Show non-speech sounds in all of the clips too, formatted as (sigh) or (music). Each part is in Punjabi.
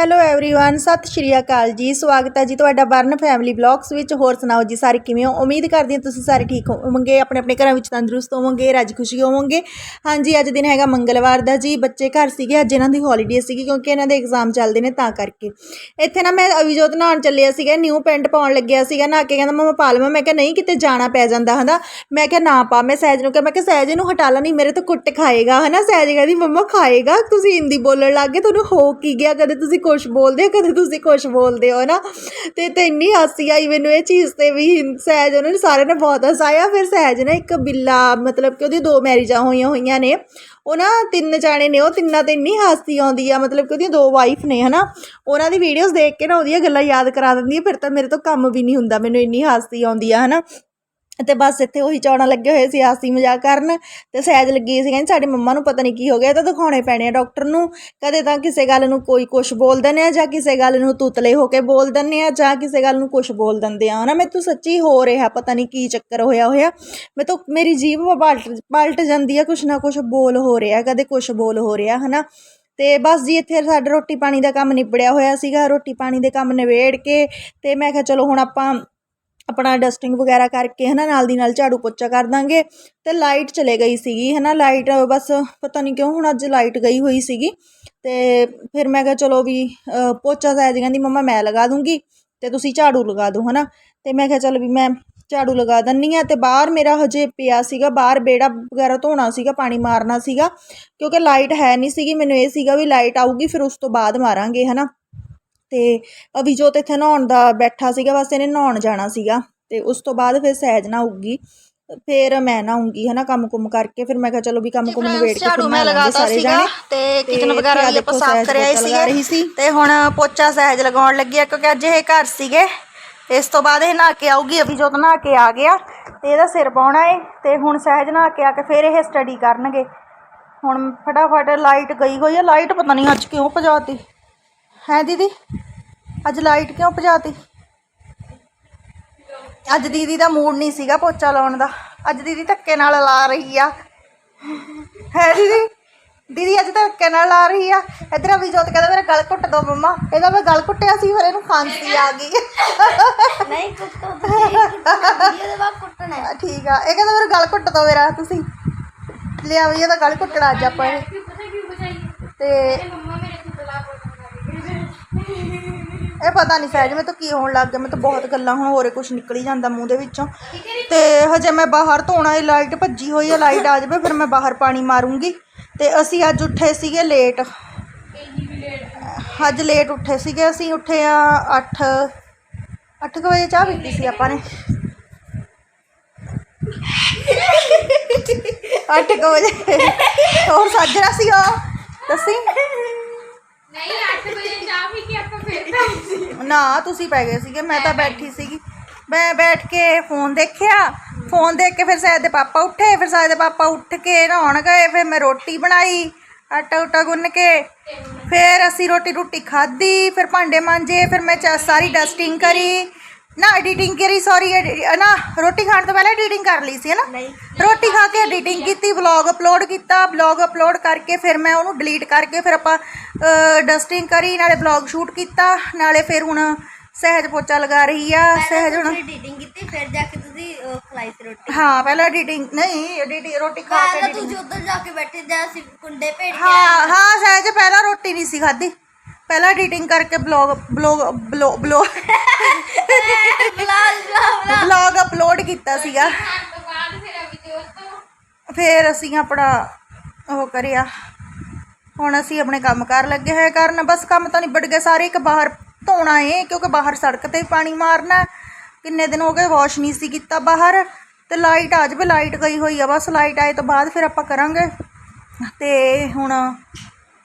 ਹੈਲੋ एवरीवन ਸਤਿ ਸ਼੍ਰੀ ਅਕਾਲ ਜੀ ਸਵਾਗਤ ਹੈ ਜੀ ਤੁਹਾਡਾ ਬਰਨ ਫੈਮਿਲੀ ਬਲੌਗਸ ਵਿੱਚ ਹੋਰ ਸੁਣਾਓ ਜੀ ਸਾਰੇ ਕਿਵੇਂ ਹੋ ਉਮੀਦ ਕਰਦੀ ਹਾਂ ਤੁਸੀਂ ਸਾਰੇ ਠੀਕ ਹੋਵੋਗੇ ਆਪਣੇ ਆਪਣੇ ਘਰਾਂ ਵਿੱਚ ਤੰਦਰੁਸਤ ਹੋਵੋਗੇ ਰੱਜ ਖੁਸ਼ੀ ਹੋਵੋਗੇ ਹਾਂਜੀ ਅੱਜ ਦਿਨ ਹੈਗਾ ਮੰਗਲਵਾਰ ਦਾ ਜੀ ਬੱਚੇ ਘਰ ਸੀਗੇ ਅੱਜ ਇਹਨਾਂ ਦੀ ਹੌਲੀਡੇ ਸੀਗੀ ਕਿਉਂਕਿ ਇਹਨਾਂ ਦੇ ਐਗਜ਼ਾਮ ਚੱਲਦੇ ਨੇ ਤਾਂ ਕਰਕੇ ਇੱਥੇ ਨਾ ਮੈਂ ਅਵਿਜੋਤ ਨਹਾਉਣ ਚੱਲਿਆ ਸੀਗਾ ਨਿਊ ਪੈਂਟ ਪਾਉਣ ਲੱਗਿਆ ਸੀਗਾ ਨਾ ਕੇ ਕਹਿੰਦਾ ਮਮਾ ਪਾ ਲਵਾਂ ਮੈਂ ਕਿਹਾ ਨਹੀਂ ਕਿਤੇ ਜਾਣਾ ਪੈ ਜਾਂਦਾ ਹਨਾ ਮੈਂ ਕਿਹਾ ਨਾ ਪਾ ਮੈਂ ਸਹਿਜ ਨੂੰ ਕਿਹਾ ਮੈਂ ਕਿਹਾ ਸਹਿਜ ਇਹਨੂੰ ਹਟਾ ਲਾ ਨਹੀਂ ਮੇਰੇ ਤੋਂ ਕੁੱਟ ਖਾਏਗਾ ਹਨਾ ਸਹਿਜ ਕਹਿੰਦੀ ਮੰਮਾ ਖਾਏਗਾ ਤੁਸੀਂ ਹਿੰਦੀ ਬੋਲਣ ਲੱਗ ਗਏ ਤੁਹਾਨੂੰ ਹੋ ਕੀ ਗਿਆ ਕਦੇ ਤੁਸੀਂ ਖੁਸ਼ ਬੋਲਦੇ ਹੋ, ਕਦੇ ਤੁਸੀਂ ਖੁਸ਼ ਬੋਲਦੇ ਹੋ ਨਾ? ਤੇ ਤੇ ਇੰਨੀ ਹਾਸੀ ਆਈ ਮੈਨੂੰ ਇਹ ਚੀਜ਼ ਤੇ ਵੀ ਸਹਿਜ ਉਹਨਾਂ ਨੇ ਸਾਰਿਆਂ ਨੇ ਬਹੁਤ ਹਸਾਇਆ, ਫਿਰ ਸਹਿਜ ਨੇ ਇੱਕ ਬਿੱਲਾ, ਮਤਲਬ ਕਿ ਉਹਦੀ ਦੋ ਮੈਰਿਜਾਂ ਹੋਈਆਂ ਹੋਈਆਂ ਨੇ, ਉਹ ਨਾ ਤਿੰਨ ਜਾਣੇ ਨੇ, ਉਹ ਤਿੰਨਾਂ ਤੇ ਇੰਨੀ ਹਾਸੀ ਆਉਂਦੀ ਆ, ਮਤਲਬ ਕਿ ਉਹਦੀਆਂ ਦੋ ਵਾਈਫ ਨੇ, ਹਨਾ? ਉਹਨਾਂ ਦੀ ਵੀਡੀਓਜ਼ ਦੇਖ ਕੇ ਨਾ ਉਹਦੀਆਂ ਗੱਲਾਂ ਯਾਦ ਕਰਾ ਦਿੰਦੀ ਆ, ਫਿਰ ਤਾਂ ਮੇਰੇ ਤੋਂ ਕੰਮ ਵੀ ਨਹੀਂ ਹੁੰਦਾ, ਮੈਨੂੰ ਇੰਨੀ ਹਾਸੀ ਆਉਂਦੀ ਆ, ਹਨਾ? ਤੇ ਬਸ ਇੱਥੇ ਉਹੀ ਚੌਣਾ ਲੱਗੇ ਹੋਏ ਸੀ, ਹਾਸੀ ਮਜ਼ਾਕ ਕਰਨ ਤੇ ਸਹਿਜ ਲੱਗੀ ਸੀ ਕਹਿੰਦੀ ਸਾਡੀ ਮੰਮਾ ਨੂੰ ਪਤਾ ਨਹੀਂ ਕੀ ਹੋ ਗਿਆ, ਇਹ ਤਾਂ ਦਿਖਾਉਣੇ ਪੈਣੇ ਆ ਡਾਕਟਰ ਨੂੰ। ਕਦੇ ਤਾਂ ਕਿਸੇ ਗੱਲ ਨੂੰ ਕੋਈ ਕੁਝ ਬੋਲ ਦਿੰਦੇ ਆ ਜਾਂ ਕਿਸੇ ਗੱਲ ਨੂੰ ਤੂਤਲੇ ਹੋ ਕੇ ਬੋਲ ਦਿੰਦੇ ਆ ਜਾਂ ਕਿਸੇ ਗੱਲ ਨੂੰ ਕੁਝ ਬੋਲ ਦਿੰਦੇ ਆ। ਹਨਾ ਤੂੰ ਸੱਚੀ ਹੋ ਰਿਹਾ, ਪਤਾ ਨਹੀਂ ਕੀ ਚੱਕਰ ਹੋਇਆ ਹੋਇਆ। ਮੈਂ ਤਾਂ ਮੇਰੀ ਜੀਭ ਪਲਟ ਪਲਟ ਜਾਂਦੀ ਆ, ਕੁਛ ਨਾ ਕੁਛ ਬੋਲ ਹੋ ਰਿਹਾ, ਕਦੇ ਕੁਛ ਬੋਲ ਹੋ ਰਿਹਾ, ਹਨਾ। ਤੇ ਬਸ ਜੀ ਇੱਥੇ ਸਾਡਾ ਰੋਟੀ ਪਾਣੀ ਦਾ ਕੰਮ ਨਿਬੜਿਆ ਹੋਇਆ ਸੀਗਾ, ਰੋਟੀ ਪਾਣੀ ਦੇ ਕੰਮ ਨਿਬੇੜ ਕੇ ਤੇ ਮੈਂ ਕਿਹਾ ਚਲੋ ਹੁਣ ਆਪਾਂ ਆਪਣਾ ਡਸਟਿੰਗ ਵਗੈਰਾ ਕਰਕੇ ਹੈ ਨਾ ਨਾਲ ਦੀ ਨਾਲ ਝਾੜੂ ਪੋਚਾ ਕਰ ਦਾਂਗੇ। ਤੇ ਲਾਈਟ ਚਲੇ ਗਈ ਸੀਗੀ ਹੈ ਨਾ ਲਾਈਟ ਬਸ ਪਤਾ ਨਹੀਂ ਕਿਉਂ ਹੁਣ ਅੱਜ ਲਾਈਟ ਗਈ ਹੋਈ ਸੀਗੀ। ਤੇ ਫਿਰ ਮੈਂ ਕਿਹਾ ਚਲੋ ਵੀ ਅ, ਪੋਚਾ ਸਾਇਦ ਕਹਿੰਦੀ ਮੰਮਾ ਮੈਂ ਲਗਾ ਦੂੰਗੀ ਤੇ ਤੁਸੀਂ ਝਾੜੂ ਲਗਾ ਦਿਓ ਨਾ ਤੇ ਮੈਂ ਕਿਹਾ ਚਲ ਵੀ ਮੈਂ ਝਾੜੂ ਲਗਾ ਦਿੰਨੀ ਆ ਤੇ ਬਾਹਰ ਮੇਰਾ ਹਜੇ ਪਿਆ ਸੀਗਾ ਬਾਹਰ ਬੇੜਾ ਵਗੈਰਾ ਧੋਣਾ ਸੀਗਾ ਪਾਣੀ ਮਾਰਨਾ ਸੀਗਾ ਕਿਉਂਕਿ ਲਾਈਟ ਹੈ ਨਹੀਂ ਸੀਗੀ। ਮੈਨੂੰ ਇਹ ਸੀਗਾ ਵੀ ਲਾਈਟ ਆਊਗੀ ਫਿਰ ਉਸ ਤੋਂ ਬਾਅਦ ਮਾਰਾਂਗੇ ਹੈ ਨਾ ਤੇ ਅਭਿਜੋਤ ਇੱਥੇ ਨਹਾਉਣ ਦਾ ਬੈਠਾ ਸੀਗਾ ਬਸ ਇਹਨੇ ਨਹਾਉਣ ਜਾਣਾ ਸੀਗਾ ਤੇ ਉਸ ਤੋਂ ਬਾਅਦ ਫਿਰ ਸਹਿਜ ਨਹਾਊਗੀ ਫਿਰ ਮੈਂ ਨਹਾਉਂਗੀ ਹਨਾ ਕੰਮ ਕੁਮ ਕਰਕੇ। ਫਿਰ ਮੈਂ ਕਿਹਾ ਚਲੋ ਵੀ ਕੰਮ ਕੁਮ ਨਿਬੇੜ ਕੇ ਝਾੜੂ ਮੈਂ ਲਗਾਤਾ ਸੀਗਾ ਤੇ ਕਿਚਨ ਵਗੈਰਾ ਵੀ ਆਪਾਂ ਸਾਫ਼ ਕਰਿਆ ਪੋਚਾ ਲਗਾ ਰਹੀ ਸੀ। ਤੇ ਹੁਣ ਪੋਚਾ ਸਹਿਜ ਲਗਾਉਣ ਲੱਗੀ ਆ ਕਿਉਂਕਿ ਅੱਜ ਇਹ ਘਰ ਸੀਗੇ। ਇਸ ਤੋਂ ਬਾਅਦ ਇਹ ਨਹਾ ਕੇ ਆਊਗੀ ਅਭੀ ਜੋਤ ਨਹਾ ਕੇ ਆ ਗਿਆ। ਤੇ ਇਹਦਾ ਸਿਰ ਪਾਉਣਾ ਏ ਤੇ ਹੁਣ ਸਹਿਜ ਨਹਾ ਕੇ ਆ ਕੇ ਫਿਰ ਇਹ ਸਟੱਡੀ ਕਰਨਗੇ। ਹੁਣ ਫਟਾਫਟ ਲਾਈਟ ਗਈ ਹੋਈ ਆ ਲਾਈਟ ਪਤਾ ਨਹੀਂ ਅੱਜ ਕਿਉਂ ਭਜਾਤੀ ਹੈ ਦੀਦੀ? ਅੱਜ ਲਾਈਟ ਕਿਉਂ ਭਜਾਤੀ? ਅੱਜ ਦੀਦੀ ਦਾ ਮੂਡ ਨਹੀਂ ਸੀਗਾ ਪੋਚਾ ਲਾਉਣ ਦਾ। ਅੱਜ ਦੀਦੀ ਧੱਕੇ ਨਾਲ ਲਾ ਰਹੀ ਆ। ਹੈ ਦੀਦੀ? ਦੀਦੀ ਅੱਜ ਧੱਕੇ ਨਾਲ ਲਾ ਰਹੀ ਆ। ਇਧਰ ਵੀ ਜੋਤ ਕਹਿੰਦਾ ਮੇਰਾ ਗਲ ਘੁੱਟ ਦੋ ਮੰਮਾ। ਇਹਦਾ ਮੈਂ ਗਲ ਘੁੱਟਿਆ ਸੀ ਫਿਰ ਇਹਨੂੰ ਖਾਂਸੀ ਆ ਗਈ। ਨਹੀਂ ਕੁੱਟੋ ਬਾਅਦ ਕੁੱਟਣਾ ਹੈ। ਠੀਕ ਆ। ਇਹ ਕਹਿੰਦਾ ਮੇਰਾ ਗਲ ਘੁੱਟ ਦੋ ਮੇਰਾ ਤੁਸੀਂ। ਲਿਆ ਵੀ ਇਹਦਾ ਗਲ ਘੁੱਟਣਾ ਅੱਜ ਆਪਾਂ ਇਹ। ਤੇ ਇਹ ਪਤਾ ਨਹੀਂ ਸਹਿਜ ਮੈਂ ਤਾਂ ਕੀ ਹੋਣ ਲੱਗ ਗਿਆ ਮੈਂ ਤਾਂ ਬਹੁਤ ਗੱਲਾਂ ਹੁਣ, ਹੋਰੇ ਕੁਝ ਨਿਕਲੀ ਜਾਂਦਾ ਮੂੰਹ ਦੇ ਵਿੱਚੋਂ। ਤੇ ਹਜੇ ਮੈਂ ਬਾਹਰ ਧੋਣਾ, ਇਹ ਲਾਈਟ ਭੱਜੀ ਹੋਈ ਹੈ ਲਾਈਟ ਆ ਜਾਵੇ, ਫਿਰ ਮੈਂ ਬਾਹਰ ਪਾਣੀ ਮਾਰੂੰਗੀ। ਤੇ ਅਸੀਂ ਅੱਜ ਉੱਠੇ ਸੀਗੇ ਲੇਟ ਅੱਜ ਲੇਟ ਉੱਠੇ ਸੀਗੇ, ਅਸੀਂ ਉੱਠੇ ਆ 8 8 ਵਜੇ ਚਾਹ ਪੀਤੀ ਸੀ ਆਪਾਂ ਨੇ। 8 ਵਜੇ। ਹੋਰ ਸਾਜਰਾ ਸੀ ਉਹ ਦੱਸੀ। ਨਹੀਂ 8 ਵਜੇ ਚਾਹ ਪੀ ਕੇ ਨਾ ਤੁਸੀਂ ਪੈ ਗਏ ਸੀਗੇ ਮੈਂ ਤਾਂ ਬੈਠੀ ਸੀਗੀ। ਮੈਂ ਬੈਠ ਕੇ ਫੋਨ ਦੇਖਿਆ ਫੋਨ ਦੇਖ ਕੇ ਫਿਰ ਸਾਇਦ ਦੇ ਪਾਪਾ ਉੱਠੇ ਫਿਰ ਸਾਇਦ ਦੇ ਪਾਪਾ ਉੱਠ ਕੇ ਨਹਾਉਣ ਗਏ ਫਿਰ ਮੈਂ ਰੋਟੀ ਬਣਾਈ ਆਟਾ ਉਟਾ ਗੁੰਨ ਕੇ ਫਿਰ ਅਸੀਂ ਰੋਟੀ ਰੋਟੀ ਖਾਧੀ ਫਿਰ ਭਾਂਡੇ ਮਾਂਜੇ ਫਿਰ ਮੈਂ ਚਾ- ਸਾਰੀ ਡਸਟਿੰਗ ਕਰੀ। ਨਾ ਐਡੀਟਿੰਗ ਕਰੀ ਸੌਰੀ ਨਾ ਰੋਟੀ ਖਾਣ ਤੋਂ ਪਹਿਲਾਂ ਐਡੀਟਿੰਗ ਕਰ ਲਈ ਸੀ ਹੈ ਨਾ ਰੋਟੀ ਖਾ ਕੇ ਐਡੀਟਿੰਗ ਕੀਤੀ ਵਲੌਗ ਅਪਲੋਡ ਕੀਤਾ ਵਲੌਗ ਅਪਲੋਡ ਕਰਕੇ ਫਿਰ ਮੈਂ ਉਹਨੂੰ ਡਿਲੀਟ ਕਰਕੇ ਫਿਰ ਆਪਾਂ ਡਸਟਿੰਗ ਕਰੀ ਨਾਲੇ ਵਲੌਗ ਸ਼ੂਟ ਕੀਤਾ ਨਾਲੇ ਫਿਰ ਹੁਣ ਸਹਿਜ ਪੋਚਾ ਲਗਾ ਰਹੀ ਆ ਸਹਿਜ ਹੁਣ ਐਡੀਟਿੰਗ ਕੀਤੀ ਫਿਰ ਜਾ ਕੇ ਤੁਸੀਂ ਅਹ, ਖਲਾਈ ਸੀ ਰੋਟੀ। ਹਾਂ ਪਹਿਲਾਂ ਐਡੀਟਿੰਗ ਨਹੀਂ ਐਡੀਟਿੰਗ ਰੋਟੀ ਖਾ ਕੇ ਪਹਿਲਾਂ editing- ਤੁਸੀਂ ਉੱਧਰ ਜਾ ਕੇ ਬੈਠੇ ਜਾਂ ਅਸੀਂ ਕੁੰਡੇ ਭੇੜ ਕੇ ਹਾਂ ਹਾਂ ਸਹਿਜ ਪਹਿਲਾਂ ਰੋਟੀ ਨਹੀਂ ਸੀ ਖਾਧੀ। ਪਹਿਲਾਂ ਐਡੀਟਿੰਗ ਕਰਕੇ ਬਲੌਗ ਬਲੌਗ ਬਲੌਗ ਬੁਲਾ ਬੁਲਾ ਬਲੌਗ ਅਪਲੋਡ ਕੀਤਾ ਸੀਗਾ। ਫਿਰ ਅਸੀਂ ਆਪਣਾ ਉਹ ਕਰਿਆ। ਹੁਣ ਅਸੀਂ ਆਪਣੇ ਕੰਮ ਕਰ ਲੱਗੇ ਹੋਏ ਕਰਨ। ਬਸ ਕੰਮ ਤਾਂ ਨਿਬੜ ਗਏ ਸਾਰੇ ਇੱਕ ਬਾਹਰ ਧੋਣਾ ਏ ਕਿਉਂਕਿ ਬਾਹਰ ਸੜਕ ਤੇ ਪਾਣੀ ਮਾਰਨਾ। ਕਿੰਨੇ ਦਿਨ ਹੋ ਗਏ ਵਾਸ਼ ਨਹੀਂ ਸੀ ਕੀਤਾ ਬਾਹਰ। ਤੇ ਲਾਈਟ ਆ ਜਾਵੇ ਲਾਈਟ ਗਈ ਹੋਈ ਆ ਬਸ ਲਾਈਟ ਆਏ ਤੋਂ ਬਾਅਦ ਫਿਰ ਆਪਾਂ ਕਰਾਂਗੇ। ਤੇ ਹੁਣ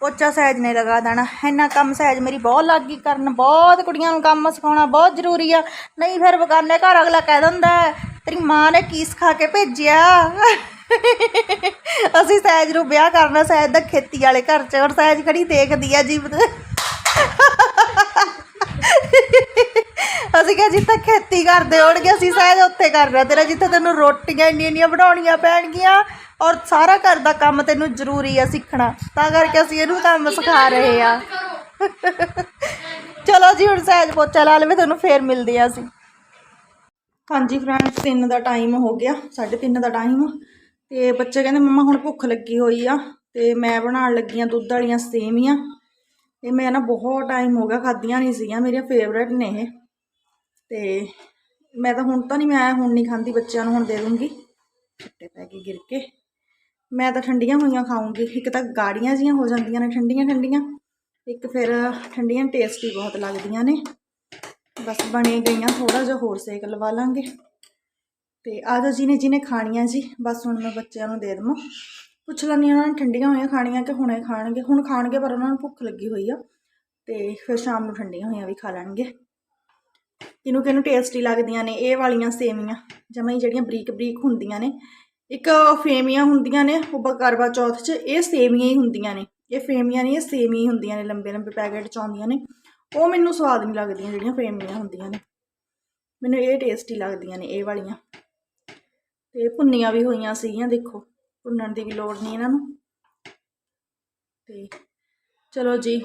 ਪੋਚਾ ਸਹਿਜ ਨੇ ਲਗਾ ਦੇਣਾ। ਇੰਨਾ ਕੰਮ ਸਹਿਜ ਮੇਰੀ ਬਹੁਤ ਲੱਗ ਗਈ ਕਰਨ। ਬਹੁਤ ਕੁੜੀਆਂ ਨੂੰ ਕੰਮ ਸਿਖਾਉਣਾ ਬਹੁਤ ਜ਼ਰੂਰੀ ਆ। ਨਹੀਂ ਫਿਰ ਬਗਾਨੇ ਘਰ ਅਗਲਾ ਕਹਿ ਦਿੰਦਾ ਤੇਰੀ ਮਾਂ ਨੇ ਕੀ ਸਿਖਾ ਕੇ ਭੇਜਿਆ? ਅਸੀਂ ਸਹਿਜ ਨੂੰ ਵਿਆਹ ਕਰਨਾ, ਸਹਿਜ ਦਾ ਖੇਤੀ ਵਾਲੇ ਘਰ ਚ ਔਰ ਸਹਿਜ ਖੜੀ ਦੇਖਦੀ ਆ ਜੀ ਅਸੀਂ ਕਿਹਾ, ਜਿੱਥੇ ਖੇਤੀ ਕਰਦੇ ਹੋਣਗੇ, ਅਸੀਂ ਸਹਿਜ ਉੱਥੇ ਕਰਨਾ ਤੇਰਾ, ਜਿੱਥੇ ਤੈਨੂੰ ਰੋਟੀਆਂ ਇੰਨੀਆਂ ਇੰਨੀਆਂ ਬਣਾਉਣੀਆਂ ਪੈਣਗੀਆਂ। ਔਰ ਸਾਰਾ ਘਰ ਦਾ ਕੰਮ ਤੈਨੂੰ ਜ਼ਰੂਰੀ ਆ ਸਿੱਖਣਾ। ਤਾਂ ਕਰਕੇ ਅਸੀਂ ਇਹਨੂੰ ਕੰਮ ਸਿਖਾ ਰਹੇ ਆ। (laughs) ਚਲੋ ਜੀ ਹੁਣ ਸਹਿਜ ਪੋਚਾ ਲਾ ਲਵੇ ਤੁਹਾਨੂੰ ਫੇਰ ਮਿਲਦੇ ਆ ਅਸੀਂ। ਹਾਂਜੀ ਫਰੈਂਡਸ 3 ਦਾ ਟਾਈਮ ਹੋ ਗਿਆ 3:30 ਦਾ ਟਾਈਮ ਤੇ ਬੱਚੇ ਕਹਿੰਦੇ ਮੰਮਾ ਹੁਣ ਭੁੱਖ ਲੱਗੀ ਹੋਈ ਆ। ਤੇ ਮੈਂ ਬਣਾਉਣ ਲੱਗੀ ਆ ਦੁੱਧ ਵਾਲੀਆਂ ਸੇਵੀਆਂ ਇਹ ਮੈਂ ਨਾ ਬਹੁਤ ਟਾਈਮ ਹੋ ਗਿਆ ਖਾਧੀਆਂ ਨਹੀਂ ਸੀਗੀਆਂ ਮੇਰੀਆਂ ਫੇਵਰੇਟ ਨੇ ਇਹ। ਤੇ ਮੈਂ ਤਾਂ ਹੁਣ ਤਾਂ ਨਹੀਂ ਮੈਂ ਹੁਣ ਨਹੀਂ ਖਾਂਦੀ ਬੱਚਿਆਂ ਨੂੰ ਹੁਣ ਦੇ ਦੂੰਗੀ। ਛਿੱਟੇ ਪੈ ਕੇ ਗਿਰ ਕੇ। ਮੈਂ ਤਾਂ ਠੰਡੀਆਂ ਹੋਈਆਂ ਖਾਊਂਗੀ। ਇੱਕ ਤਾਂ ਗਾੜੀਆਂ ਜੀਆਂ ਹੋ ਜਾਂਦੀਆਂ ਨੇ, ਠੰਡੀਆਂ ਠੰਡੀਆਂ। ਇੱਕ ਫਿਰ ਠੰਡੀਆਂ ਟੇਸਟੀ ਬਹੁਤ ਲੱਗਦੀਆਂ ਨੇ। ਬਸ ਬਣੇ ਗਈਆਂ ਥੋੜਾ ਜਿਹਾ ਹੋਰ ਸੇਕ ਲਵਾ ਲਾਂਗੇ। ਤੇ ਆ ਜਾਓ ਜਿਹਨੇ ਜਿਹਨੇ ਖਾਣੀਆਂ ਜੀ, ਬਸ ਹੁਣ ਮੈਂ ਬੱਚਿਆਂ ਨੂੰ ਦੇ ਦੇਵਾਂ। ਪੁੱਛ ਲੈਂਦੀ ਹਾਂ ਉਹਨਾਂ ਨੇ ਠੰਡੀਆਂ ਹੋਈਆਂ ਖਾਣੀਆਂ ਕਿ ਹੁਣੇ ਖਾਣਗੇ। ਹੁਣ ਖਾਣਗੇ ਪਰ ਉਹਨਾਂ ਨੂੰ ਭੁੱਖ ਲੱਗੀ ਹੋਈ ਆ। ਤੇ ਫਿਰ ਸ਼ਾਮ ਨੂੰ ਠੰਡੀਆਂ ਹੋਈਆਂ ਵੀ ਖਾ ਲੈਣਗੇ। ਕਿਹਨੂੰ ਕਿਹਨੂੰ ਟੇਸਟੀ ਲੱਗਦੀਆਂ ਨੇ, ਇਹ ਵਾਲੀਆਂ ਸੇਵੀਆਂ। ਜਮਾਂ ਹੀ ਜਿਹੜੀਆਂ ਬਰੀਕ ਬਰੀਕ ਹੁੰਦੀਆਂ ਨੇ। ਇੱਕ ਫੇਮੀਆਂ ਹੁੰਦੀਆਂ ਨੇ, ਉਹ ਬ- ਕਰਵਾ ਚੌਥ 'ਚ, ਇਹ ਸੇਵੀਆਂ ਹੀ ਹੁੰਦੀਆਂ ਨੇ। ਇਹ ਫੇਮੀਆਂ ਨਹੀਂ ਇਹ ਸੇਵੀਆਂ ਹੀ ਹੁੰਦੀਆਂ ਨੇ, ਲੰਬੇ ਲੰਬੇ ਪੈਕੇਟ 'ਚ ਆਉਂਦੀਆਂ ਨੇ। ਉਹ ਮੈਨੂੰ ਸਵਾਦ ਨਹੀਂ ਲੱਗਦੀਆਂ ਜਿਹੜੀਆਂ ਫੇਮੀਆਂ ਹੁੰਦੀਆਂ ਨੇ। ਮੈਨੂੰ ਇਹ ਟੇਸਟੀ ਲੱਗਦੀਆਂ ਨੇ, ਇਹ ਵਾਲੀਆਂ। ਤੇ ਭੁੰਨੀਆਂ ਵੀ ਹੋਈਆਂ ਸੀਗੀਆਂ, ਦੇਖੋ। ਭੁੰਨਣ ਦੀ ਵੀ ਲੋੜ ਨਹੀਂ ਇਹਨਾਂ ਨੂੰ। ਤੇ ਚਲੋ ਜੀ,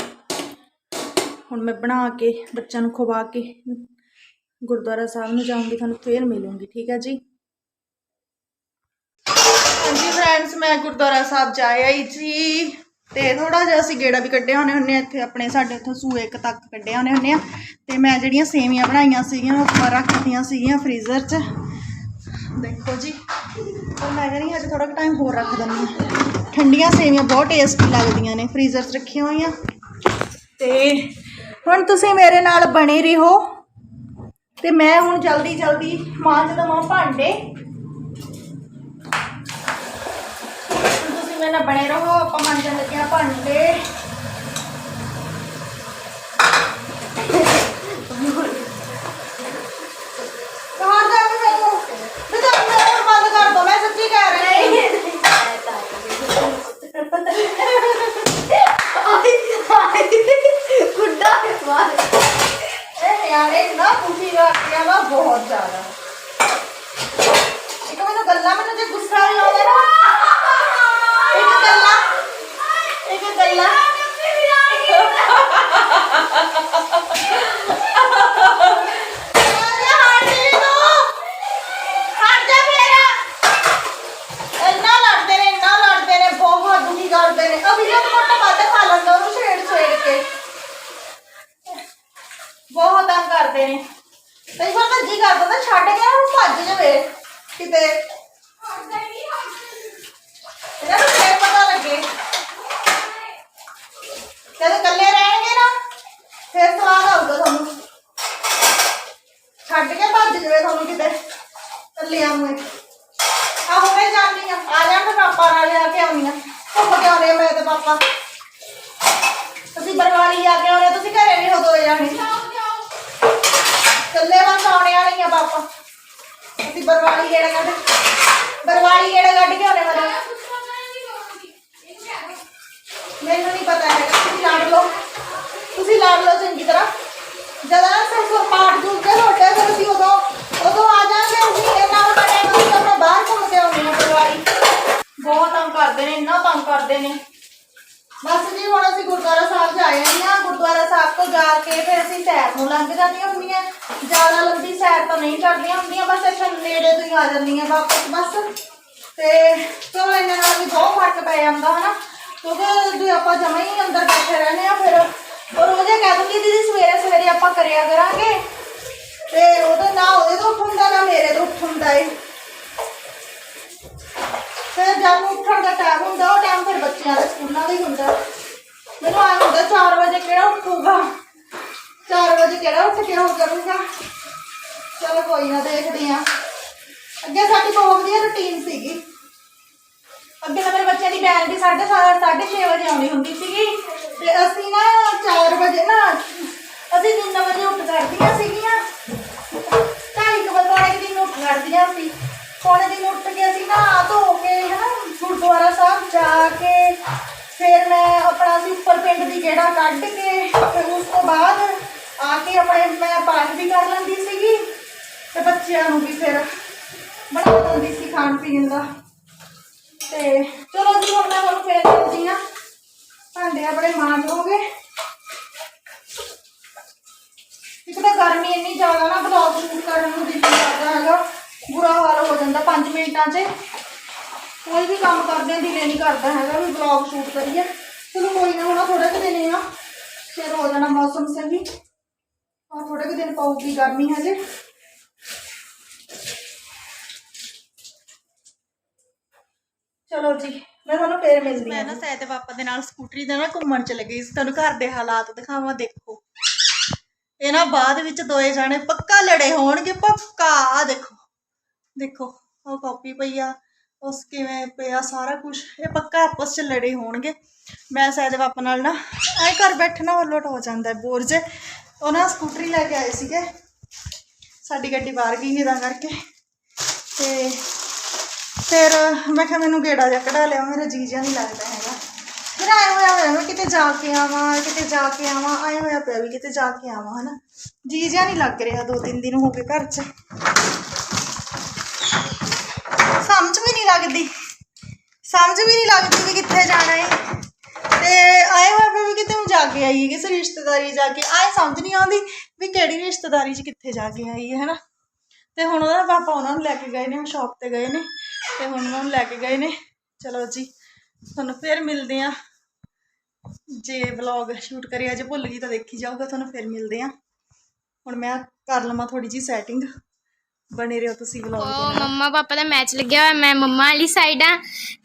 ਹੁਣ ਮੈਂ ਬਣਾ ਕੇ ਬੱਚਿਆਂ ਨੂੰ ਖਵਾ ਕੇ ਗੁਰਦੁਆਰਾ ਸਾਹਿਬ ਨੂੰ ਜਾਊਂਗੀ, ਤੁਹਾਨੂੰ ਫੇਰ ਮਿਲੂੰਗੀ, ਠੀਕ ਹੈ ਜੀ? ਹਾਂਜੀ ਫਰੈਂਡਸ ਮੈਂ ਗੁਰਦੁਆਰਾ ਸਾਹਿਬ ਜਾ ਆਈ ਸੀ ਤੇ ਥੋੜਾ ਜਿਹਾ ਅਸੀਂ ਗੇੜਾ ਵੀ ਕੱਢਿਆ ਹੋਣੇ ਹੁੰਨੇ ਆ, ਇੱਥੇ ਆਪਣੇ ਸਾਡੇ ਇੱਥੋਂ ਸੂਏ ਇੱਕ ਤੱਕ ਕੱਢਿਆ ਹੋਣੇ ਹੁੰਨੇ ਆ। ਤੇ ਮੈਂ ਜਿਹੜੀਆਂ ਸੇਵੀਆਂ ਬਣਾਈਆਂ ਸੀਗੀਆਂ, ਉਹ ਉੱਪਰ ਰੱਖਤੀਆਂ ਸੀਗੀਆਂ ਫ੍ਰੀਜ਼ਰ 'ਚ। ਦੇਖੋ ਜੀ, ਉਹ ਮੈਂ ਕਹਿੰਦੀ ਅੱਜ ਥੋੜਾ ਟਾਈਮ ਹੋਰ ਰੱਖ ਦਿੰਦੀ ਹਾਂ। ਠੰਡੀਆਂ ਸੇਵੀਆਂ ਬਹੁਤ ਟੇਸਟੀ ਲੱਗਦੀਆਂ ਨੇ ਫ੍ਰੀਜ਼ਰ 'ਚ ਰੱਖੀਆਂ ਹੋਈਆਂ। ਤੇ ਹੁਣ ਤੁਸੀਂ ਮੇਰੇ ਨਾਲ ਬਣੇ ਰਹੋ। ਤੇ ਮੈਂ ਹੁਣ ਜਲਦੀ ਜਲਦੀ ਮਾਂਜ ਦਵਾਂ ਭਾਂਡੇ ਹੁਣ ਤੁਸੀਂ ਮੇਰੇ ਨਾਲ ਬਣੇ ਰਹੋ ਆਪਾਂ ਮਾਂਜਣ ਲੱਗੇ ਆ ਭਾਂਡੇ ਕਹਾਂ ਜਾ ਮੈਨੂੰ ਮੈਂ ਤਾਂ ਮੈਂ ਬੰਦ ਕਰ ਦੋ ਮੈਂ ਸੱਚੀ ਕਹਿ ਰਹੀ ਹਾਂ ਗੁੱਡਾ ਮਾਰ ਇਹ ਯਾਰ ਇਹ ਨਾ ਖੁਸ਼ੀ ਰੱਖਿਆ ਵਾ ਬਹੁਤ ਜ਼ਿਆਦਾ ਇੱਕ ਮੈਨੂੰ ਗੱਲਾਂ ਮੈਨੂੰ ਜੇ ਗੁੱਸਾ ਵੀ ਆਉਂਦਾ ਨਾ ਇੱਕ ਗੱਲਾਂ ਇੱਕ ਗੱਲਾਂ ਅਰੇ ਹਟ ਜੀ ਤੂੰ ਹਟ ਜਾ ਮੇਰਾ ਇੰਨਾ ਲੜਦੇ ਨੇ ਇੰਨਾ ਲੜਦੇ ਨੇ ਬਹੁਤ ਦੁਖੀ ਕਰਦੇ ਨੇ ਅਭੀ ਜਦ ਮੋਟਾ ਵੱਧ ਖਾ ਲੈਂਦਾ ਉਹਨੂੰ ਛੇੜ ਛੇੜ ਕੇ ਬਹੁਤ ਤੰਗ ਕਰਦੇ ਨੇ ਕਈ ਵਾਰ ਤਾਂ ਜੀ ਕਰਦਾ ਤਾਂ ਛੱਡ ਕੇ ਨਾ ਉਹਨੂੰ ਭੱਜ ਜਾਵੇ ਕਿਤੇ ਇਹਨਾਂ ਨੂੰ ਫੇਰ ਪਤਾ ਲੱਗੇ ਜਦੋਂ ਇਕੱਲੇ ਰਹਿਣਗੇ ਨਾ ਫਿਰ ਸਵਾਦ ਆਊਗਾ ਤੁਹਾਨੂੰ ਛੱਡ ਕੇ ਭੱਜ ਜਾਵੇ ਤੁਹਾਨੂੰ ਕਿਤੇ ਇਕੱਲਿਆਂ ਨੂੰ ਇਹ। ਆ ਹੁਣੇ ਜਾਂਦੀ ਆ ਆ ਜਾ ਮੈਂ ਪਾਪਾ ਨਾਲ ਆ ਕੇ ਆਉਣੀ ਆ ਘੁੰਮ ਕੇ ਆਉਣੇ ਆ ਮੈਂ ਤੇ ਪਾਪਾ ਤੁਸੀਂ ਬਰਵਾਲੀ ਆ ਕੇ ਆਉਣੇ ਆ, ਤੁਸੀਂ ਘਰੇ ਨਹੀਂ ਹੋ ਦੋਏ ਜਾਣੇ ਕੱਲੇ ਬਸ ਆਉਣੇ ਵਾਲੀ ਆ ਪਾਪਾ ਅਸੀਂ ਬਰਵਾਲੀ ਗੇੜਾ ਕੱਢ ਬਰਵਾਲੀ ਗੇੜਾ ਕੱਢ ਕੇ ਆਉਣੇ ਵਾਲੇ ਆ। ਮੈਨੂੰ ਨਹੀਂ ਪਤਾ ਹੈਗਾ ਤੁਸੀਂ ਲੜ ਲਓ ਤੁਸੀਂ ਲੜ ਲਓ ਚੰਗੀ ਤਰ੍ਹਾਂ ਜਦੋਂ ਸਿਰਫ ਪਾਠ ਜੁੜ ਕੇ ਹੋਟੇ ਫਿਰ ਅਸੀਂ ਉਦੋਂ ਉਦੋਂ ਆ ਜਾਾਂਗੇ ਅਸੀਂ ਇਹਨਾਂ ਨੂੰ ਟਾਈਮ ਅਸੀਂ ਆਪਣੇ ਬਾਹਰ ਘੁੰਮ ਕੇ ਆਉਣੀ ਆ ਬਰਵਾਲੀ ਬਹੁਤ ਤੰਗ ਕਰਦੇ ਨੇ, ਇੰਨਾ ਤੰਗ ਕਰਦੇ ਨੇ। ਬਸ ਜੀ, ਹੁਣ ਅਸੀਂ ਗੁਰਦੁਆਰਾ ਸਾਹਿਬ ਜਾ ਆਏ ਹਾਂ। ਗੁਰਦੁਆਰਾ ਸਾਹਿਬ ਤੋਂ ਜਾ ਕੇ ਫਿਰ ਅਸੀਂ ਸੈਰ ਨੂੰ ਲੰਘ ਜਾਂਦੀਆਂ ਹੁੰਦੀਆਂ। ਜ਼ਿਆਦਾ ਲੰਬੀ ਸੈਰ ਤਾਂ ਨਹੀਂ ਕਰਦੀਆਂ ਹੁੰਦੀਆਂ, ਬਸ ਇੱਥੇ ਨੇੜੇ ਤੋਂ ਹੀ ਆ ਜਾਂਦੀਆਂ ਵਾਪਸ, ਬਸ। ਤੇ ਚਲੋ, ਇਹਨਾਂ ਨਾਲ ਵੀ ਬਹੁਤ ਫ਼ਰਕ ਪੈ ਜਾਂਦਾ, ਹਨਾ। ਕਿਉਂਕਿ ਜੇ ਆਪਾਂ ਜਮਾਂ ਹੀ ਅੰਦਰ ਬੈਠੇ ਰਹਿੰਦੇ ਆ ਫਿਰ ਉਹ ਰੋਜ਼ੇ ਕਹਿ ਦੂੰਗੀ ਦੀਦੀ, ਸਵੇਰੇ ਸਵੇਰੇ ਆਪਾਂ ਕਰਿਆ ਕਰਾਂਗੇ। ਤੇ ਉਹਦਾ ਨਾ ਉਹਦੇ ਤੋਂ ਉੱਠ ਨਾ ਮੇਰੇ ਤੋਂ ਉੱਠ ਏ। ਫਿਰ ਜਦ ਉੱਠਣ ਦਾ ਟਾਈਮ ਹੁੰਦਾ, ਉਹ ਟਾਈਮ ਫਿਰ ਬੱਚਿਆਂ ਦੇ ਸਕੂਲਾਂ ਦਾ ਹੀ ਹੁੰਦਾ। ਮੈਨੂੰ ਆ ਹੁੰਦਾ 4 ਵਜੇ ਕਿਹੜਾ ਉੱਠੂਗਾ? 4 ਵਜੇ ਕਿਹੜਾ ਉੱਠ ਕੇ ਉਹ ਕਰੂਗਾ? ਚਲੋ ਕੋਈ ਨਾ, ਦੇਖਦੇ ਆ। ਅੱਗੇ ਸਾਡੀ ਬਹੁਤ ਵਧੀਆ ਰੁਟੀਨ ਸੀਗੀ। ਅੱਗੇ ਤਾਂ ਮੇਰੇ ਬੱਚਿਆਂ ਦੀ ਬੈਨ ਵੀ 7:30 6:30 ਵਜੇ ਆਉਣੀ ਹੁੰਦੀ ਸੀਗੀ। ਤੇ ਅਸੀਂ ਨਾ 4 ਵਜੇ ਨਾ, ਅਸੀਂ 3 ਵਜੇ ਉੱਠ ਕਰਦੀਆਂ ਸੀਗੀਆਂ। ਢਾਈ ਕੁ ਵਜੇ ਪੌਣੇ ਕੁ ਦਿਨ ਉੱਠ ਕਰਦੀਆਂ ਸੀ। ਪੌਣੇ ਦਿਨ ਉੱਠ ਕੇ ਅਸੀਂ ਨਾ ਧੋ ਕੇ, ਹਨਾ, ਗੁਰਦੁਆਰਾ ਸਾਹਿਬ ਜਾ ਕੇ ਫਿਰ ਮੈਂ ਆਪਣਾ ਅਸੀਂ ਉੱਪਰ ਪਿੰਡ ਦੀ ਗੇੜਾ ਕੱਢ ਕੇ ਤੇ ਉਸ ਤੋਂ ਬਾਅਦ ਆ ਕੇ ਆਪਣੇ, ਮੈਂ ਪਾਠ ਵੀ ਕਰ ਲੈਂਦੀ ਸੀਗੀ ਤੇ ਬੱਚਿਆਂ ਨੂੰ ਵੀ ਫਿਰ ਬਣਾ ਦਿੰਦੀ ਸੀ ਖਾਣ ਪੀਣ ਦਾ। ਤੇ ਚਲੋ ਜੀ, ਹੁਣ ਮੈਂ ਤੁਹਾਨੂੰ ਫੇਰ ਮਿਲਦੀ ਆ ਭਾਂਡੇ ਆਪਣੇ ਮਾਂਜ ਹੋ ਗਏ। ਗਰਮੀ ਇੰਨੀ ਜ਼ਿਆਦਾ ਨਾ, ਬਲੌਗ ਸ਼ੂਟ ਕਰਨ ਨੂੰ ਦਿਲ ਨਹੀਂ ਕਰਦਾ ਹੈਗਾ। ਬੁਰਾ ਹਾਲ ਹੋ ਜਾਂਦਾ 5 ਮਿੰਟਾਂ 'ਚ। ਕੋਈ ਵੀ ਕੰਮ ਕਰਦੇ ਦਿਲ ਨਹੀਂ ਕਰਦਾ ਹੈਗਾ ਵੀ ਬਲੌਗ ਸ਼ੂਟ ਕਰੀਏ। ਚਲੋ ਕੋਈ ਨਾ, ਹੁਣ ਥੋੜੇ ਕੁ ਦਿਨ ਆ। ਫਿਰ ਹੋ ਜਾਣਾ ਮੌਸਮ ਸਹੀ। ਆ ਥੋੜੇ ਕੁ ਦਿਨ ਪਊਗੀ ਗਰਮੀ ਹਜੇ। ਚਲੋ ਜੀ। ਮੈਂ ਤੁਹਾਨੂੰ ਫੇਰ ਮਿਲਦੀ ਹਾਂ ਮੈਂ ਨਾ ਸੈਦ ਪਾਪਾ ਦੇ ਨਾਲ ਸਕੂਟਰੀ ਤੇ ਨਾ ਘੁੰਮਣ ਚਲੇ ਗਈ ਸੀ। ਤੁਹਾਨੂੰ ਘਰ ਦੇ ਹਾਲਾਤ ਦਿਖਾਵਾਂ ਦੇਖੋ। ਇਹ ਨਾ ਬਾਅਦ ਵਿੱਚ ਦੋਏ ਜਾਣੇ ਪੱਕਾ ਲੜੇ ਹੋਣਗੇ ਪੱਕਾ। ਆ ਦੇਖੋ। ਦੇਖੋ ਉਹ ਕਾਪੀ ਪਈ ਆ। ਉਸ ਕਿਵੇਂ ਪਿਆ ਸਾਰਾ ਕੁਝ ਇਹ ਪੱਕਾ ਆਪਸ ਚ ਲੜੇ ਹੋਣਗੇ। ਮੈਂ ਸੈਦ ਪਾਪਾ ਨਾਲ ਨਾ ਐ ਘਰ ਬੈਠਣਾ ਹੋਲੋਟ ਹੋ ਜਾਂਦਾ। ਬੋਰ ਜੇ ਉਹ ਨਾ ਸਕੂਟਰੀ ਲੈ ਕੇ ਆਏ ਸੀਗੇ। ਸਾਡੀ ਗੱਡੀ ਬਾਹਰ ਗਈ ਇਹਦਾ ਕਰਕੇ। ਤੇ ਫਿਰ ਮੈਂ ਕਿਹਾ ਮੈਨੂੰ ਗੇੜਾ ਜਿਹਾ ਕਢਾ ਲਿਆ ਮੇਰਾ ਜੀ ਜਿਹਾ ਨਹੀਂ ਲੱਗਦਾ ਹੈਗਾ। ਫਿਰ ਆਏ ਹੋਇਆ ਹੋਇਆ ਮੈਂ ਕਿਤੇ ਜਾ ਕੇ ਆਵਾਂ, ਕਿਤੇ ਜਾ ਕੇ ਆਵਾਂ ਆਇਆ ਹੋਇਆ ਪਿਆ ਵੀ ਕਿਤੇ ਜਾ ਕੇ ਆਵਾਂ, ਹਨਾ। ਜੀ ਜਿਹਾ ਨਹੀਂ ਲੱਗ ਰਿਹਾ ਦੋ ਤਿੰਨ ਦਿਨ ਹੋ ਗਏ ਘਰ 'ਚ। ਸਮਝ ਵੀ ਨਹੀਂ ਲੱਗਦੀ। ਸਮਝ ਵੀ ਨਹੀਂ ਲੱਗਦੀ ਵੀ ਕਿੱਥੇ ਜਾਣਾ ਹੈ ਤੇ ਆਏ ਹੋਇਆ ਪਿਆ ਵੀ ਕਿਤੇ ਹੁਣ ਜਾ ਕੇ ਆਈਏ, ਕਿਸੇ ਰਿਸ਼ਤੇਦਾਰੀ ਜਾ ਕੇ। ਆਏ ਸਮਝ ਨਹੀਂ ਆਉਂਦੀ ਵੀ ਕਿਹੜੀ ਰਿਸ਼ਤੇਦਾਰੀ 'ਚ ਕਿੱਥੇ ਜਾ ਕੇ ਆਈਏ, ਹਨਾ। ਤੇ ਹੁਣ ਉਹਦਾ ਪਾਪਾ ਉਹਨਾਂ ਨੂੰ ਲੈ ਕੇ ਗਏ ਨੇ ਸ਼ਾਪ ਤੇ ਗਏ ਨੇ। ਤੇ ਹੁਣ ਨੂੰ ਲੈ ਕੇ ਗਏ ਨੇ। ਚਲੋ ਜੀ ਤੁਹਾਨੂੰ ਫਿਰ ਮਿਲਦੇ ਆ ਜੇ ਵਲੌਗ ਸ਼ੂਟ ਕਰਿਆ ਜੇ ਭੁੱਲ ਗਈ ਤਾਂ ਦੇਖੀ ਜਾਊਗਾ ਤੁਹਾਨੂੰ ਫਿਰ ਮਿਲਦੇ ਆ ਹੁਣ ਮੈਂ ਕਰ ਲਵਾਂ ਥੋੜੀ ਜੀ ਸੈਟਿੰਗ ਬਣੇ ਰਹੋ ਤੁਸੀਂ ਵਲੌਗ ਦੇ ਉਹ ਮੰਮਾ ਪਾਪਾ ਦਾ ਮੈਚ ਲੱਗਿਆ ਹੋਇਆ ਮੈਂ ਮੰਮਾ ਵਾਲੀ ਸਾਈਡ ਆ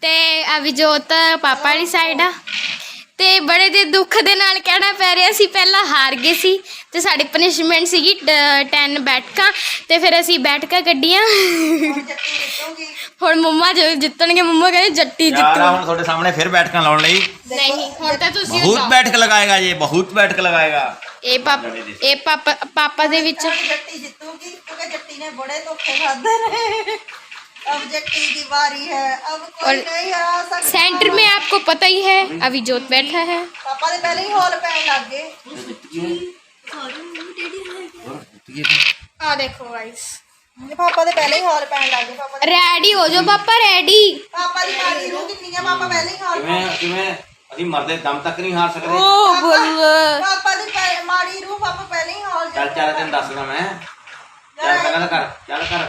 ਤੇ ਅਭਿਜੋਤ ਪਾਪਾ ਵਾਲੀ ਸਾਈਡ ਆ ਤੇ ਬੜੇ ਦੇ ਦੁੱਖ ਦੇ ਨਾਲ ਕਹਿਣਾ ਪੈ ਰਿਹਾ ਸੀ ਪਹਿਲਾਂ ਹਾਰ ਗਏ ਸੀ ਤੇ ਸਾਡੀ ਪਨਿਸ਼ਮੈਂਟ ਸੀਗੀ 10 ਬੈਠਕਾਂ ਤੇ ਫਿਰ ਅਸੀਂ ਬੈਠਕਾਂ ਕੱਢੀਆਂ। ਹੁਣ ਮੰਮਾ ਜੋ ਜਿੱਤਣਗੇ ਮੰਮਾ ਕਹਿੰਦੇ ਜੱਟੀ ਯਾਰ ਜਿੱਤੂ। ਹੁਣ ਤੁਹਾਡੇ ਸਾਹਮਣੇ ਫਿਰ ਬੈਠਕਾਂ ਲਾਉਣ ਲਈ। ਨਹੀਂ ਬਹੁਤ ਬੈਠਕ ਲਗਾਏਗਾ ਇਹ ਬਹੁਤ ਬੈਠਕ ਲਗਾਏਗਾ। ਇਹ ਪਾਪਾ ਇਹ ਪਾਪਾ ਪਾਪਾ ਦੇ ਵਿੱਚ। ਜੱਟੀ ਜਿੱਤੂਗੀ ਕਿਉਂਕਿ ਜੱਟੀ ਨੇ ਬੜੇ ਧੋਖੇ ਖਾਦੇ ਨੇ। अब जट्टी की बारी है अब कोई और नहीं हरा सकता सेंटर में आपको पता ही है अभिजोत बैठा है पापा ने पहले ही हॉल पैन लग गए आ देखो गाइस पापा ਦੇ ਪਹਿਲੇ ਹੀ ਹੌਲ ਪੈਣ ਲੱਗ ਗਏ ਪਾਪਾ ਦੇ रेडी हो जाओ पापा रेडी ਪਾਪਾ ਦੀ ਮਾਰੀ ਰੂ ਕਿੰਨੀ ਆ ਪਾਪਾ ਪਹਿਲੇ ਹੀ ਹੌਲ किवें किवें ਅਸੀਂ ਮਰਦੇ ਦਮ ਤੱਕ ਨਹੀਂ ਹਾਰ ਸਕਦੇ ओ बोल ਪਾਪਾ ਦੀ ਪੈ- ਮਾਰੀ ਰੂ ਪਾਪਾ ਪਹਿਲੇ ਹੀ ਹੌਲ ਚੱਲ ਚੱਲ ਤੈਨੂੰ ਦੱਸਦਾ ਮੈਂ ਚੱਲ ਪਹਿਲਾਂ ਤਾਂ ਕਰ ਚੱਲ ਕਰ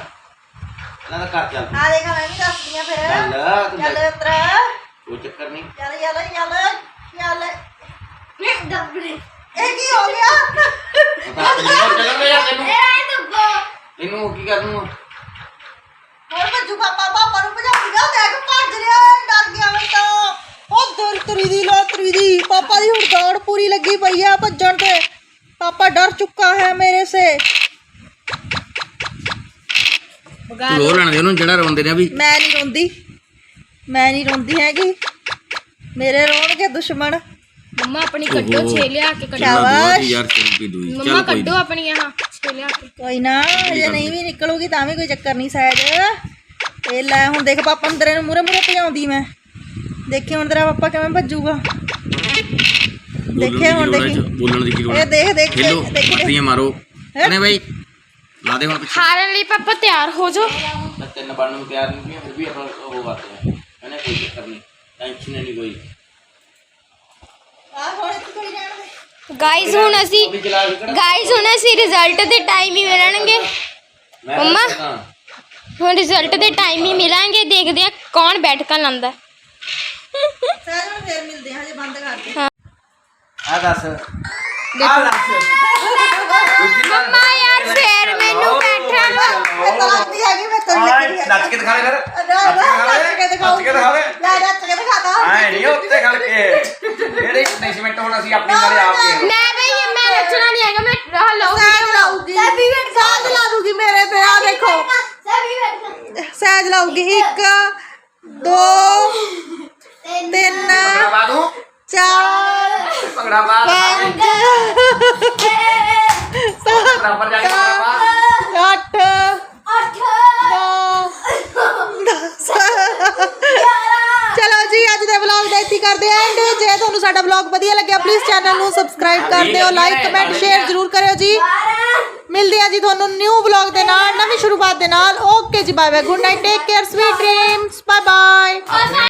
ਪਹਿਲਾਂ ਤਾਂ ਕਰ ਚੱਲ। ਆ ਦੇਖ ਮੈਂ ਵੀ ਦੱਸਦੀ ਆ ਫਿਰ। ਚੱਲ ਤੂੰ ਚੱਲ ਉਤਰਾ। ਕੋਈ ਚੱਕਰ ਨਹੀਂ। ਚੱਲ ਚੱਲ ਚੱਲ ਚੱਲ। ਡੱਬੜੇ ਇਹ ਕੀ ਹੋ ਗਿਆ? ਪਤਾ ਨਹੀਂ ਚੱਲ ਮੇਰਾ ਤੈਨੂੰ। ਇਹ ਡੱਬਾ ਇਹਨੂੰ ਕੀ ਕਰ ਦੂੰ ਹੋਰ ਭੱਜੂ ਪਾਪਾ ਪਾਪਾ ਨੂੰ ਭਜਾਉਂਦੀ ਆ ਦੇਖ ਭੱਜ ਲਿਆ ਡਰ ਗਿਆ ਮੈਂ ਤਾਂ। ਉਹ ਦਰ ਤਰੀ ਦੀ ਲਾ ਤਰੀ ਦੀ। ਪਾਪਾ ਦੀ ਹੁਣ ਦੌੜ ਪੂਰੀ ਲੱਗੀ ਪਈ ਆ ਭੱਜਣ ਤੇ। ਪਾਪਾ ਡਰ ਚੁੱਕਾ ਹੈ ਮੇਰੇ ਸੇ। ਗਾਲ ਰੋ ਲੈਣ ਦੇ ਉਹਨੂੰ ਜਿਹੜਾ ਰੋਂਦੇ ਨੇ ਵੀ। ਮੈਂ ਨਹੀਂ ਰੋਂਦੀ। ਮੈਂ ਨਹੀਂ ਰੋਂਦੀ ਹੈਗੀ। ਮੇਰੇ ਰੋਣਗੇ ਦੁਸ਼ਮਣ। ਮੰਮਾ ਆਪਣੀ ਕੱਢੋ ਛੇ ਲਿਆ ਕੇ ਕੱਢੋ। ਯਾਰ ਤੇਰੀ ਵੀ ਦੂਈ ਚੱਲ ਕੋਈ ਕੱਢੋ ਆਪਣੀ ਆਹ ਛੇ ਲਿਆ ਕੇ। ਕੋਈ ਨਾ ਜੇ ਨਹੀਂ ਵੀ ਨਿਕਲੂਗੀ ਤਾਂ ਵੀ ਕੋਈ ਚੱਕਰ ਨਹੀਂ ਸਾਇਦ। ਇਹ ਲੈ ਹੁਣ ਦੇਖ ਪਾਪਾ ਨੂੰ ਤੇਰੇ ਨੂੰ ਮੂਰੇ ਮੂਰੇ ਭਜਾਉਂਦੀ ਮੈਂ। ਦੇਖੇ ਹੁਣ ਤੇਰਾ ਪਾਪਾ ਕਿਵੇਂ ਭੱਜੂਗਾ। ਦੇਖੇ ਹੁਣ ਦੇਖੀ। ਇਹ ਦੇਖ ਦੇਖ ਦੇਖੀ। ਮਾਰੋ। ਨੇ ਬਾਈ। ला दे हुन हारे लिए पापा तैयार हो जो मैं तेरे बाद में तैयार नहीं फिर भी अपन हो बात है। मैंने कोई दिक्कत नहीं टेंशन नहीं कोई। आ हो तो कोई जाना गाइस हुन असी गाइस हुन असी रिज़ल्ट दे टाइम ही मिलनगे मम्मा हुन रिज़ल्ट दे टाइम ही मिलेंगे। देखते कौन बैठक लंदा सर फिर मिलते हैं हजे बंद करते हाँ आ दस ਆ ਦੱਸ ਮੰਮਾ ਯਾਰ ਫੇਰ ਮੈਨੂੰ ਬੈਠਾ ਇਹ ਦੱਸਦੀ ਹੈਗੀ ਮੈਂ ਤੈਨੂੰ ਆਏ ਲੱਗੀ ਨੱਚ ਕੇ ਦਿਖਾ ਦੇ ਫਿਰ ਨਾ ਨੱਚ ਨਾ ਕੇ ਦਿਖਾ ਨੱਚ ਕੇ ਦੇ ਦਿਖਾਓ ਨੱਚ ਕੇ ਦਿਖਾ ਦੇ ਲੈ ਨੱਚ ਕੇ ਦਿਖਾਤਾ ਆਏ ਨਹੀਂ ਉੱਤੇ ਖੜ ਕੇ ਜਿਹੜੇ ਪਨਿਸ਼ਮੈਂਟ ਹੁਣ ਅਸੀਂ ਆਪਣੀ ਵਾਲੇ ਆਪ ਦੇ ਮੈਂ ਬਈ ਮੈਂ ਨੱਚਣਾ ਨਹੀਂ ਹੈਗਾ ਮੈਂ ਹਲੋ ਸਹਿਜ ਲਾਊਗੀ ਸਹਿਜ ਲਾ ਦੂਗੀ ਮੇਰੇ ਤੇ ਆ ਦੇਖੋ ਸਭੀ ਬੈਠ ਸਹਿਜ ਲਾਊਗੀ ਇੱਕ ਦੋ ਤਿੰਨ ਭੰਗੜਾ ਪਾ ਪੰਜ ਸੱਤ ਬਰਾਬਰ ਜਾ ਕੇ ਭੰਗੜਾ ਪਾ ਅੱਠ ਅੱਠ ਨੌ ਦਸ ਚਲੋ ਜੀ ਅੱਜ ਦੇ ਵਲੌਗ ਦਾ ਇੱਥੇ ਹੀ ਕਰਦੇ ਆਂ ਐਂਡ ਜੇ ਤੁਹਾਨੂੰ ਸਾਡਾ ਵਲੌਗ ਵਧੀਆ ਲੱਗਿਆ ਪਲੀਜ਼ ਚੈਨਲ ਨੂੰ ਸਬਸਕ੍ਰਾਈਬ ਕਰ ਦਿਓ ਲਾਈਕ ਕਮੈਂਟ ਸ਼ੇਅਰ ਜ਼ਰੂਰ ਕਰਿਓ ਜੀ ਮਿਲਦੇ ਹਾਂ ਜੀ ਤੁਹਾਨੂੰ ਨਿਊ ਵਲੌਗ ਦੇ ਨਾਲ ਨਵੀਂ ਸ਼ੁਰੂਆਤ ਦੇ ਨਾਲ okay ji bye bye good night take care sweet dreams bye bye